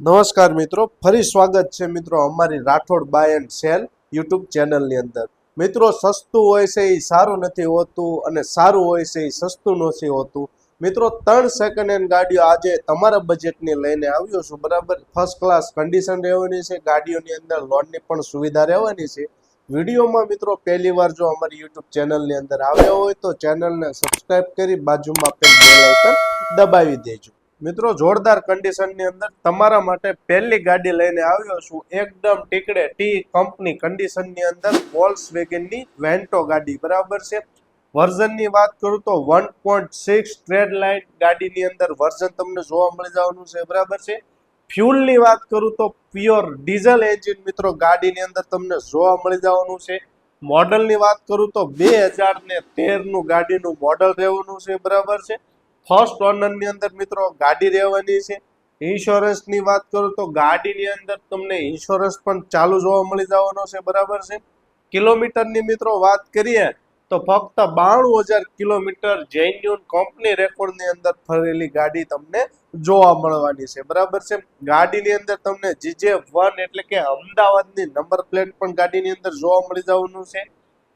નમસ્કાર મિત્રો, ફરી સ્વાગત છે મિત્રો અમારી Rathod buy and sell YouTube ચેનલની અંદર. મિત્રો, સસ્તું હોય છે એ સારું નથી હોતું અને સારું હોય છે એ સસ્તું નથી હોતું. મિત્રો, ત્રણ સેકન્ડ હેન્ડ ગાડીઓ આજે તમારા બજેટની લઈને આવ્યો છું, બરાબર? ફર્સ્ટ ક્લાસ કન્ડિશન રહેવાની છે, ગાડીઓની અંદર લોનની પણ સુવિધા રહેવાની છે. વિડીયોમાં મિત્રો, પહેલી વાર જો અમારી યુટ્યુબ ચેનલની અંદર આવ્યા હોય તો ચેનલને સબસ્ક્રાઇબ કરી બાજુમાં આપેલ બેલ આઇકન દબાવી દેજો. મિત્રો, જોરદાર કન્ડિશનની અંદર તમારા માટે પહેલી ગાડી લઈને આવ્યો છું. એકદમ ટીકડે ટી કંપની કન્ડિશનની અંદર વોલ્સ વેગનની વેન્ટો ગાડી. બરાબર છે? વર્ઝનની વાત કરું તો one point six trade line ગાડીની અંદર વર્ઝન તમને જોવા મળી જવાનું છે. બરાબર છે? ફ્યુલની વાત કરું તો પ્યોર ડીઝલ એન્જિન મિત્રો, ગાડીની અંદર તમને જોવા મળી જવાનું છે. મોડલની વાત કરું તો બે હજાર ને તેરનું ગાડીનું મોડલ રહેવાનું છે. બરાબર છે? ફર્સ્ટ ઓનરની અંદર મિત્રો ગાડી રહેવાની છે. ઇન્સ્યોરન્સની વાત કરું તો ગાડીની અંદર તમને ઇન્સ્યોરન્સ પણ ચાલુ જોવા મળી જવાનો છે, બરાબર છે? કિલોમીટરની મિત્રો વાત કરીએ તો ફક્ત બાણું હજાર કિલોમીટર જેન્યુન કંપની રેકોર્ડની અંદર ફરેલી ગાડી તમને જોવા મળવાની છે, બરાબર છે? ગાડીની અંદર તમને જીજે વન એટલે કે અમદાવાદની નંબર પ્લેટ પણ ગાડીની અંદર જોવા મળી જવાનું છે.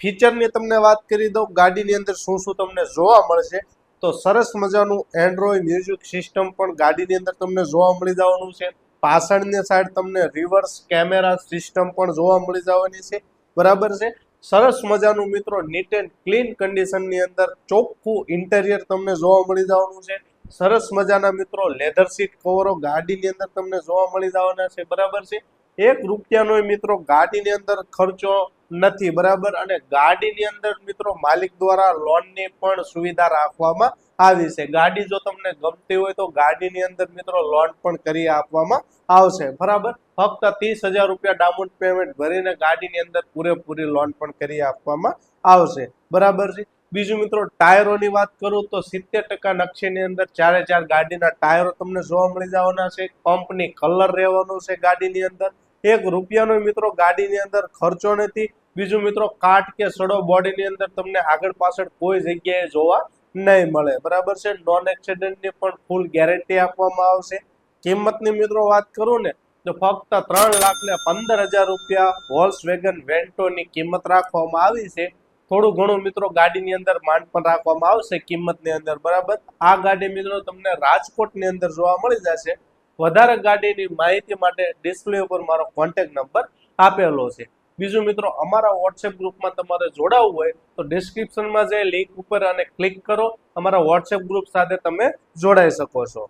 ફીચરની તમને વાત કરી દઉં, ગાડીની અંદર શું શું તમને જોવા મળશે? તો સરસ મજાનું એન્ડ્રોઈડ મ્યુઝિક સિસ્ટમ પણ ગાડીની અંદર તમને જોવા મળી જવાનું છે. પાછળની સાઈડ તમને રિવર્સ કેમેરા સિસ્ટમ પણ જોવા મળી જવાની છે. બરાબર છે? સરસ મજાનું મિત્રો નીટ એન્ડ ક્લીન કન્ડિશનની અંદર ચોખ્ખું ઇન્ટેરિયર તમને જોવા મળી જવાનું છે. સરસ મજાના મિત્રો લેધર સીટ કવરો ગાડીની અંદર તમને જોવા મળી જવાના છે. બરાબર છે? એક રૂપિયાનો મિત્રો ગાડીની અંદર ખર્ચો નથી, બરાબર? અને ગાડીની અંદર મિત્રો માલિક દ્વારા લોનની પણ સુવિધા રાખવામાં આવી છે. ગાડી જો તમને ગમતી હોય તો ગાડીની અંદર મિત્રો લોન પણ કરી આપવામાં આવશે, બરાબર? ફક્ત ત્રીસ હજાર રૂપિયા ડાઉન પેમેન્ટ ભરીને ગાડીની અંદર પૂરેપૂરી લોન પણ કરી આપવામાં આવશે, બરાબર છે? બીજું મિત્રો, ટાયરોની વાત કરું તો સિત્તેર ટકા નકશીની અંદર ચારે ચાર ગાડીના ટાયરો તમને જોવા મળી જવાના છે. કંપની કલર રહેવાનો છે ગાડીની અંદર. એક રૂપિયાનો મિત્રો ગાડીની અંદર ખર્ચો નથી. બીજું મિત્રો, કાટ કે સડો બોડીની અંદર તમને આગળ પાછળ કોઈ જગ્યાએ જોવા નહીં મળે. બરાબર છે? નોન એક્સિડન્ટની પણ ફૂલ ગેરંટી આપવામાં આવશે. કિંમતની મિત્રો વાત કરું ને, તો ફક્ત ત્રણ લાખ ને પંદર હજાર રૂપિયા હોલ્સ વેગન વેન્ટોની કિંમત રાખવામાં આવી છે. થોડું ઘણું મિત્રો ગાડીની અંદર માંડ પણ રાખવામાં આવશે કિંમતની અંદર. બરાબર? આ ગાડી મિત્રો તમને રાજકોટની અંદર જોવા મળી જશે. વધારે ગાડીની માહિતી માટે ડિસ્પ્લે ઉપર મારો કોન્ટેક્ટ નંબર આપેલો છે. બીજું મિત્રો, અમારા વોટ્સએપ ગ્રુપમાં તમારે જોડાવવું હોય તો ડિસ્ક્રિપ્શનમાં જે લિંક ઉપર અને ક્લિક કરો. અમારા વોટ્સએપ ગ્રુપ સાથે તમે જોડાઈ શકો છો.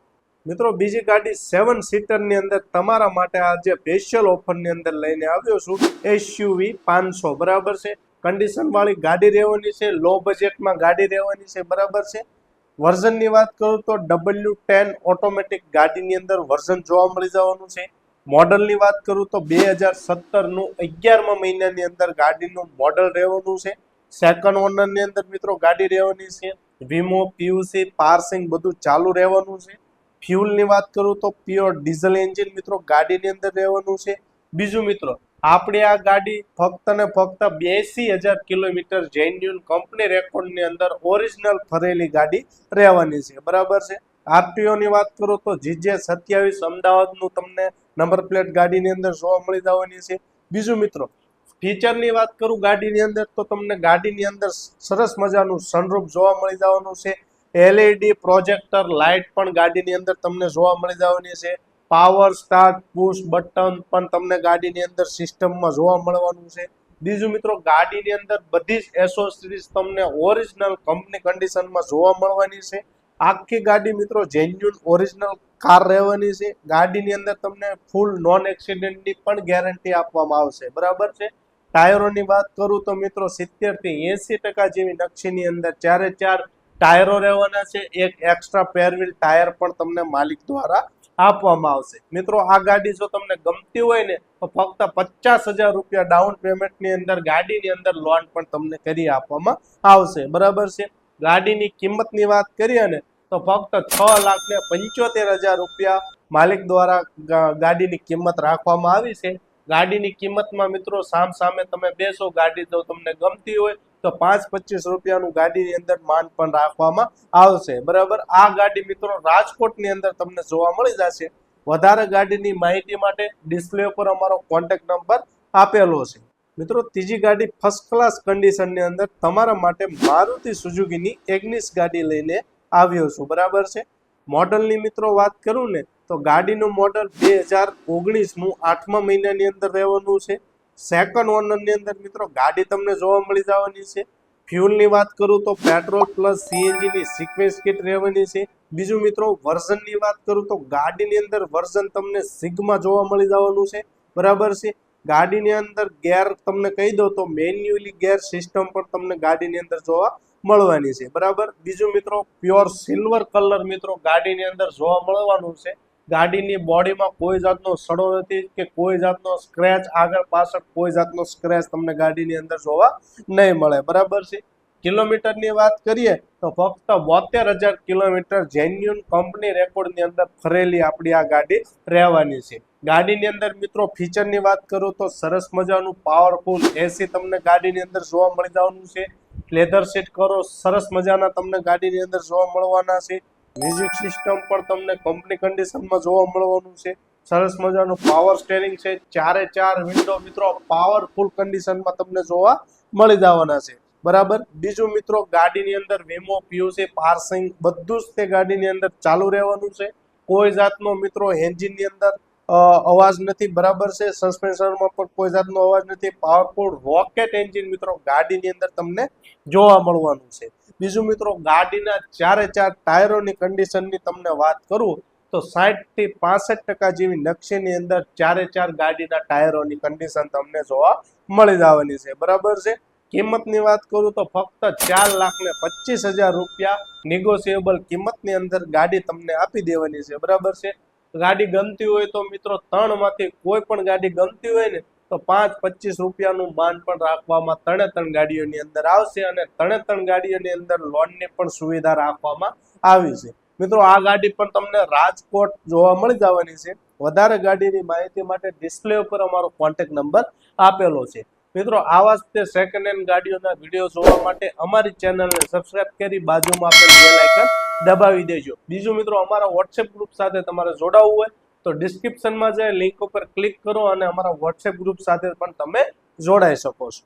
મિત્રો, બીજી ગાડી સેવન સીટરની અંદર તમારા માટે આ જે સ્પેશિયલ ઓફરની અંદર લઈને આવ્યો છું એસયુવી પાંચસો, બરાબર છે? કન્ડિશનવાળી ગાડી રહેવાની છે લો બજેટમાં ગાડી રહેવાની છે, બરાબર છે? વર્ઝનની વાત કરું તો ડબલ્યુ ટેન ઓટોમેટિક ગાડીની અંદર વર્ઝન જોવા મળી જવાનું છે. મોડલની વાત કરું તો બે હજાર સત્તરનું અગિયારમા મહિનાની અંદર ગાડીનું મોડલ રહેવાનું છે. સેકન્ડ ઓનરની અંદર મિત્રો ગાડી રહેવાની છે. વીમો પીયુસી પાર્સિંગ બધું ચાલુ રહેવાનું છે. ફ્યુલની વાત કરું તો પ્યોર ડીઝલ એન્જિન મિત્રો ગાડીની અંદર રહેવાનું છે. બીજું મિત્રો, આપણે આ ગાડી ફક્ત ને ફક્ત બ્યાસી હજાર કિલોમીટર જેન્યુન કંપની રેકોર્ડની અંદર ઓરિજિનલ ફરેલી ગાડી રહેવાની છે. બરાબર છે? આરટીઓની વાત કરું તો જીજે સત્યાવીસ અમદાવાદનું તમને નંબર પ્લેટ ગાડીની અંદર જોવા મળી જવાની છે. બીજું મિત્રો ફીચરની વાત કરું ગાડીની અંદર, તો તમને ગાડીની અંદર સરસ મજાનું સનરૂફ જોવા મળી જવાનું છે. એલઈડી પ્રોજેક્ટર લાઇટ પણ ગાડીની અંદર તમને જોવા મળી જવાની છે. પાવર સ્ટાર્ટ પુશ બટન પણ તમને ગાડીની અંદર સિસ્ટમમાં જોવા મળવાનું છે. બીજું મિત્રો, ગાડીની અંદર બધી જ એસોસરીઝ તમને ઓરિજિનલ કંપની કન્ડિશનમાં જોવા મળવાની છે. આખી ગાડી મિત્રો જેન્યુન ઓરિજિનલ કાર રહેવાની છે. ગાડીની અંદર તમને ફૂલ નોન એક્સિડન્ટની પણ ગેરંટી આપવામાં આવશે. બરાબર છે? ટાયરોની વાત કરું તો મિત્રો સિત્તેરથી એસી ટકા જેવી નકશીની અંદર ચારે ચાર ટાયરો રહેવાના છે. એક એક્સ્ટ્રા પેરવીલ ટાયર પણ તમને માલિક દ્વારા આપવામાં આવશે. મિત્રો આ ગાડી જો તમને ગમતી હોય ને, તો ફક્ત પચાસ હજાર રૂપિયા ડાઉન પેમેન્ટની અંદર, ગાડીની અંદર લોન પણ તમને કરી આપવામાં આવશે. બરાબર છે? ગાડીની કિંમતની વાત કરીએ ને તો ફક્ત છ લાખ ને પંચોતેર હજાર રૂપિયા માલિક દ્વારા ગાડીની કિંમત રાખવામાં આવી છે. ગાડીની કિંમતમાં મિત્રો સામ સામે તમે બેસો, ગાડી જો તમને ગમતી હોય તો પાંચ પચીસ રૂપિયાનું ગાડીની અંદર માન પણ રાખવામાં આવશે. બરાબર? આ ગાડી મિત્રો રાજકોટની અંદર તમને જોવા મળી જશે. વધારે ગાડીની માહિતી માટે ડિસ્પ્લે ઉપર અમારો કોન્ટેક્ટ નંબર આપેલો છે. મિત્રો, ત્રીજી ગાડી ફર્સ્ટ ક્લાસ કન્ડિશનની અંદર તમારા માટે મારુતિ સુઝુકીની એગ્નિસ ગાડી લઈને આવ્યો છું. બરાબર છે? મોડલની મિત્રો વાત કરું ને, તો ગાડીનું મોડલ બે હજાર ઓગણીસનું આઠમા મહિનાની અંદર રહેવાનું છે. સેકન્ડ ઓનરની અંદર મિત્રો ગાડી તમને જોવા મળી જવાની છે. ફ્યુલની વાત કરું તો પેટ્રોલ પ્લસ સીએનજીની સિક્વેન્સ કિટ રહેવાની છે. બીજું મિત્રો વર્ઝનની વાત કરું તો ગાડીની અંદર વર્ઝન તમને સિગમાં જોવા મળી જવાનું છે. બરાબર છે? ગાડીની અંદર ગેર તમને કહી દો તો મેન્યુઅલી ગેર સિસ્ટમ પણ તમને ગાડીની અંદર જોવા મળવાની છે. બરાબર? બીજું મિત્રો પ્યોર સિલ્વર કલર મિત્રો, ગાડીની અંદર જોવા મળવાનું છે. ગાડીની બોડીમાં કોઈ જાતનો સડો નથી કે કોઈ જાતનો સ્ક્રેચ આગળ પાછળ કોઈ જાતનો સ્ક્રેચ તમને ગાડીની અંદર જોવા નહીં મળે. બરાબર છે? કિલોમીટરની વાત કરીએ તો ફક્ત બોતેર હજાર કિલોમીટર જેન્યુન કંપની રેકોર્ડની અંદર ફરેલી આપણી આ ગાડી રહેવાની છે. ગાડીની અંદર મિત્રો ફીચરની વાત કરું તો સરસ મજાનું પાવરફુલ એસી તમને ગાડીની અંદર જોવા મળી જવાનું છે. લેધર સીટ કરો, સરસ મજાના તમને ગાડીની અંદર જોવા મળવાના છે. મ્યુઝિક સિસ્ટમ પણ તમને કંપની કન્ડિશનમાં જોવા મળવાનું છે. સરસ મજાનું પાવર સ્ટેરિંગ છે. ચારે ચાર વિન્ડો મિત્રો પાવરફુલ કન્ડિશનમાં તમને જોવા મળી જવાના છે. બરાબર? બીજું મિત્રો, ગાડીની અંદર વીમો પીયુસી પાર્સિંગ બધું જ તે ગાડીની અંદર ચાલુ રહેવાનું છે. કોઈ જાતનો મિત્રો એન્જિનની અંદર અવાજ નથી, બરાબર છે? સસ્પેન્શનમાં પણ કોઈ જાતનો અવાજ નથી. પાવરફુલ રોકેટ એન્જિન મિત્રો ગાડીની અંદર તમને જોવા મળવાનું છે. બીજું મિત્રો, ગાડીના ચારે ચાર ટાયરોની કન્ડિશનની તમને વાત કરું, તો સાઠથી પાસઠ ટકા જેવી નકશીની અંદર ચારે ચાર ગાડીના ટાયરોની કન્ડિશન તમને જોવા મળી જવાની છે. બરાબર છે? કિંમતની વાત કરું તો ફક્ત ચાર લાખ ને પચીસ હજાર રૂપિયા નિગોશિયેબલ કિંમતની અંદર ગાડી તમને આપી દેવાની છે. બરાબર છે? ગાડી ગમતી હોય તો મિત્રો ત્રણમાંથી કોઈ પણ ગાડી ગમતી હોય ને, તો પાંચ પચીસ રૂપિયાનું માન પણ રાખવામાં ત્રણે ત્રણ ગાડીઓની અંદર આવશે અને ત્રણે ત્રણ ગાડીઓની અંદર લોનની પણ સુવિધા રાખવામાં આવી છે. મિત્રો, આ ગાડી પણ તમને રાજકોટ જોવા મળી જવાની છે. વધારે ગાડીની માહિતી માટે ડિસ્પ્લે ઉપર અમારો કોન્ટેક્ટ નંબર આપેલો છે. મિત્રો, આવા જ તે સેકન્ડ હેન્ડ ગાડીઓના વીડિયો જોવા માટે અમારી ચેનલને સબસ્ક્રાઇબ કરી બાજુમાં આપેલ બેલ આઇકન દબાવી દેજો. બીજું મિત્રો, અમારા વોટ્સએપ ગ્રુપ સાથે તમારે જોડાવવું હોય તો ડિસ્ક્રિપ્શનમાં જે લિંક ઉપર ક્લિક કરો અને અમારા વોટ્સએપ ગ્રુપ સાથે પણ તમે જોડાઈ શકો છો.